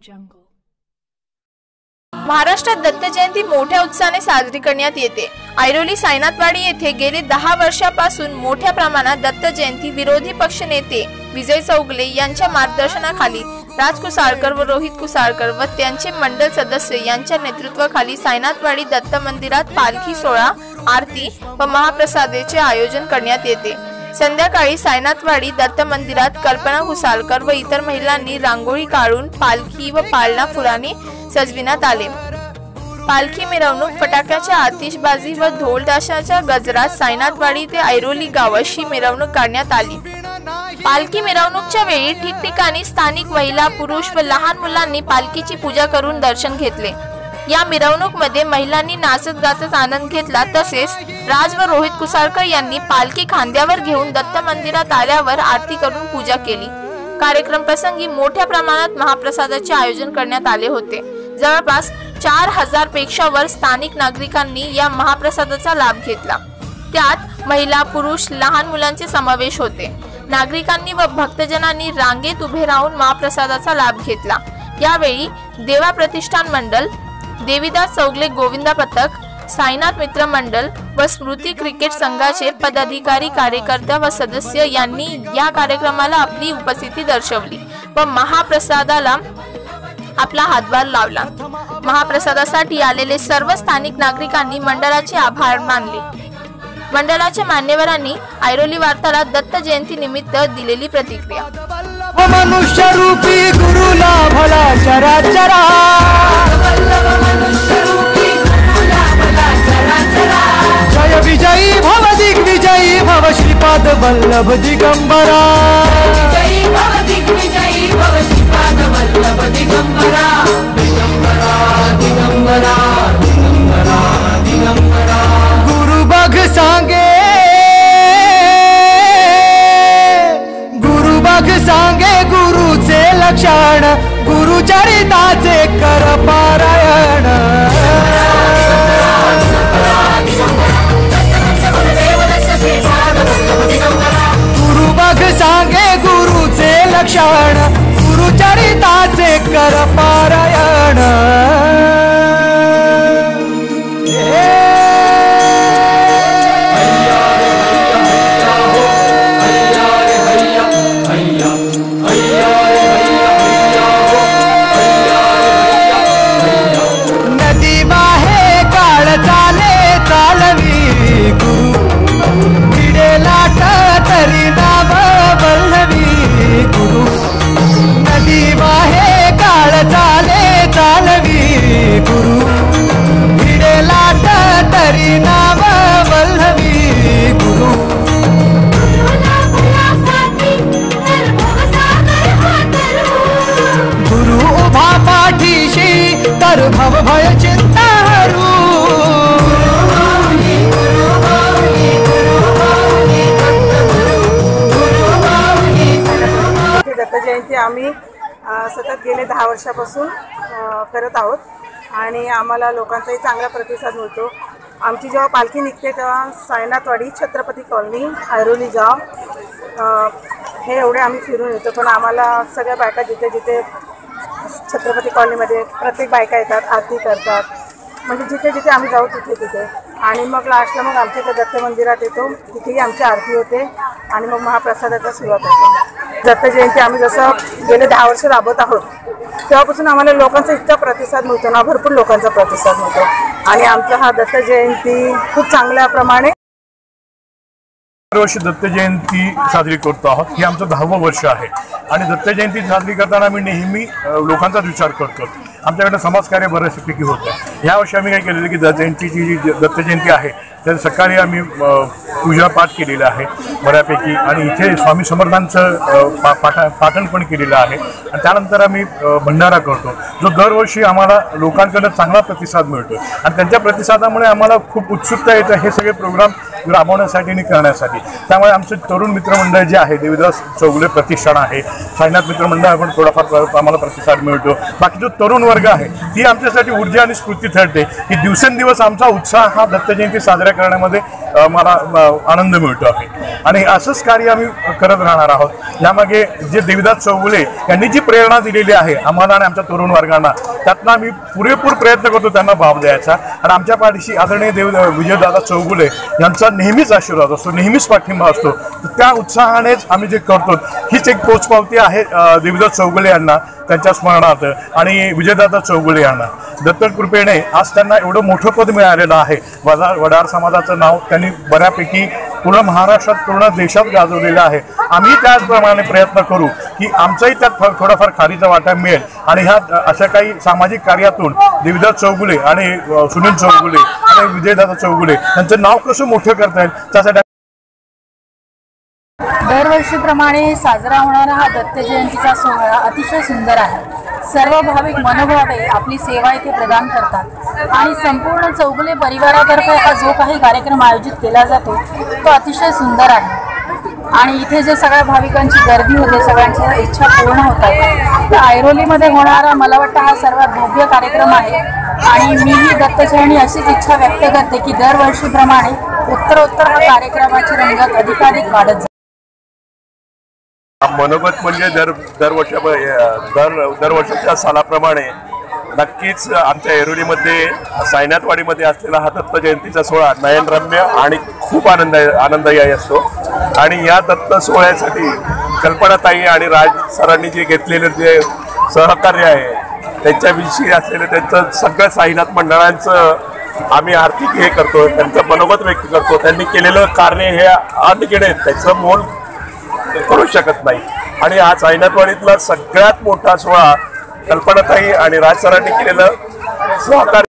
jungle. महाराष्ट्रात दत्त जयंती मोठ्या उत्साहाने साजरी करण्यात येते ऐरोली सायनाथवाडी येथे गेले दहा वर्षापासून मोठ्या प्रमाणात दत्त जयंती विरोधी पक्ष नेते विजय चौगले यांच्या मार्गदर्शनाखाली राज कुसाळकर व रोहित कुसाळकर व त्यांचे मंडळ सदस्य यांच्या नेतृत्वाखाली सायनाथवाडी दत्त मंदिरात पालखी सोहळा आरती व महाप्रसादेचे आयोजन करण्यात येते संध्याकाळी सायनाथवाडी दत्त मंदिरात कल्पना घुसालकर व इतर महिलांनी रांगोळी काढून पालखी व पाळणा फुलाने सजविण्यात आले. पालखी मिरवणूक फटाक्याच्या आतिषबाजी व ढोलताशाच्या गजरात सायनाथवाडी ते ऐरोली गावाशी मिरवणूक काढण्यात आली. पालखी मिरवणूकच्या वेळी ठिकठिकाणी स्थानिक महिला पुरुष व लहान मुलांनी पालखीची पूजा करून दर्शन घेतले. या मिरवणूकमध्ये महिलांनी नाचत गाचत आनंद घेतला. तसेच राज व रोहित कुसाळकर यांनी पालखी खांद्यावर घेऊन दत्त मंदिरात आल्यावर आरती करून पूजा केली. कार्यक्रम प्रसंगी मोठ्या प्रमाणात महाप्रसादाचे आयोजन करण्यात आले होते. जवळपास चार हजारपेक्षा वर स्थानिक नागरिकांनी या महाप्रसादाचा लाभ घेतला. त्यात महिला पुरुष लहान मुलांचे समावेश होते. नागरिकांनी व भक्तजनांनी रांगेत उभे राहून महाप्रसादाचा लाभ घेतला. यावेळी देवा प्रतिष्ठान मंडल देवीदास चौगले गोविंदा पथक साईनाथ मित्र मंडळ व स्मृती क्रिकेट संघाचे पदाधिकारी कार्यकर्ता व सदस्य यांनी या कार्यक्रमाला आपली उपस्थिती दर्शवली व महाप्रसादाला आपला हातभार लावला. महाप्रसादासाठी आलेले सर्व स्थानिक नागरिकांनी मंडळाचे आभार मानले. मंडळाच्या मान्यवरांनी ऐरोली वार्ताला दत्त जयंती निमित्त दिलेली प्रतिक्रिया. मनुष्य रूपी गुरुला भला चरा चरा। जय विजयी भव दिग्विजयी भव श्रीपाद वल्लभ दिगंबरा। गुरु क्षण गुरुचरिताचे कर पारायण. आम्ही सतत गेले दहा वर्षापासून करत आहोत. आणि आम्हाला लोकांचाही चांगला प्रतिसाद मिळतो. आमची जेव्हा पालखी निघते तेव्हा सायनाथवाडी छत्रपती कॉलनी ऐरोली गाव हे एवढे आम्ही फिरून येतो. पण आम्हाला सगळ्या बायका जिथे जिथे छत्रपती कॉलनीमध्ये प्रत्येक बायका येतात आरती करतात. म्हणजे जिथे जिथे आम्ही जाऊ तिथे तिथे. आणि मग लास्टला मग आमच्या इथे दत्त मंदिरात येतो. तिथेही आमची आरती होते. आणि मग महाप्रसादाचा सुरुवात होतो. दत्त जयंती आम्ही जसं गेले दहा वर्ष राबवत आहोत तेव्हापासून आम्हाला लोकांचा इतका प्रतिसाद मिळतो ना भरपूर लोकांचा प्रतिसाद मिळतो. आणि आमचा हा दत्त जयंती खूप चांगल्या प्रमाणे दरवर्षी दत्त जयंती साजरी करतो आहोत हे आमचं दहावं वर्ष आहे. आणि दत्त जयंती साजरी करताना आम्ही नेहमी लोकांचाच विचार करतो. आमच्याकडे समाजकार्य बऱ्याचपैकी होतं. यावर्षी आम्ही काय केलेलं की जयंतीची जी दत्तजयंती दत्त जयंती आहे तर सकाळी आम्ही पूजा पाठ केलेला आहे बऱ्यापैकी. आणि इथे स्वामी समर्थांचं पा पाठा पाठण पण केलेलं आहे. आणि त्यानंतर आम्ही भंडारा करतो. जो दरवर्षी आम्हाला लोकांकडे चांगला प्रतिसाद मिळतो. आणि त्यांच्या प्रतिसादामुळे आम्हाला खूप उत्सुकता येतं. हे सगळे प्रोग्राम राबवण्यासाठी आणि करण्यासाठी. त्यामुळे आमचे तरुण मित्रमंडळ जे आहे देवीदास चौगुले प्रतिष्ठान आहे. साईनाथ मित्रमंडळ आपण थोडाफार आम्हाला प्रतिसाद मिळतो. बाकी जो तरुण वर्ग आहे ती आमच्यासाठी ऊर्जा आणि स्फूर्ती ठरते. की दिवसेंदिवस आमचा उत्साह हा दत्त जयंती साजऱ्या करण्यामध्ये मला आनंद मिळतो आहे. आणि असंच कार्य आम्ही करत राहणार आहोत. यामागे जे देवीदास चौगुले यांनी जी प्रेरणा दिलेली आहे आम्हाला आणि आमच्या तरुण वर्गांना त्यातनं आम्ही पुरेपूर प्रयत्न करतो त्यांना भाव द्यायचा. आणि आमच्या पाठीशी आदरणीय देव विजयदादा चौगुले यांचा नेहमीच आशीर्वाद असतो नेहमीच पाठिंबा असतो. तर त्या उत्साहानेच आम्ही जे करतो हीच एक पोचपावती आहे देवीदास चौगुले यांना त्यांच्या स्मरणार्थ. आणि विजयदादा चौगुले यांना. दत्तक कृपेने आज त्यांना एवढं मोठं पद मिळालेलं आहे. वडार वडार समाजाचं नाव त्यांनी बऱ्यापैकी पूर्ण महाराष्ट्रात पूर्ण देशात गाजवलेलं आहे. आम्ही त्याचप्रमाणे प्रयत्न करू की आमचाही त्यात थोडाफार खारीचा वाटा मिळेल. आणि ह्या अशा काही सामाजिक कार्यातून देवीदास चौगुले आणि सुनील चौगुले आणि विजयदादा चौगुले यांचं नाव कसं मोठं करता येईल त्यासाठी दरवर्षीप्रमाणे साजरा होणारा हा दत्त जयंतीचा सोहळा अतिशय सुंदर आहे. सर्व भाविक मनोभावे आपली सेवा इथे प्रदान करतात. आणि संपूर्ण चौगुले परिवारातर्फे हा जो काही कार्यक्रम आयोजित केला जातो तो अतिशय सुंदर आहे. आणि इथे जे सगळ्या भाविकांची गर्दी होते सगळ्यांच्या इच्छा पूर्ण होतात तर ऐरोलीमध्ये होणारा मला वाटतं हा सर्वात भव्य कार्यक्रम आहे. आणि मीही दत्तचरणी अशीच इच्छा व्यक्त करते की दरवर्षीप्रमाणे उत्तरोत्तर हा कार्यक्रमाची रंगत अधिकाधिक वाढत जाते मनोगत म्हणजे दर दरवर्ष दर दरवर्षाच्या सालाप्रमाणे नक्कीच आमच्या एरोलीमध्ये सायनाथवाडीमध्ये असलेला हा दत्त जयंतीचा सोहळा नयनरम्य आणि खूप आनंद आनंददायी असतो. आणि या दत्त सोहळ्यासाठी कल्पनाताई आणि राज सरांनी जे घेतलेले जे सहकार्य आहे त्यांच्याविषयी असलेलं त्यांचं सगळं साईनाथ मंडळांचं आम्ही आर्थिक हे करतो त्यांचं मनोगत व्यक्त करतो त्यांनी केलेलं कार्य हे अनगिणित त्याचं मोल करू शकत नाही. आणि आज सायनाथवाडीतला सगळ्यात मोठा सोहळा कल्पनाताई आणि राज सरांनी केलेलं सहकार्य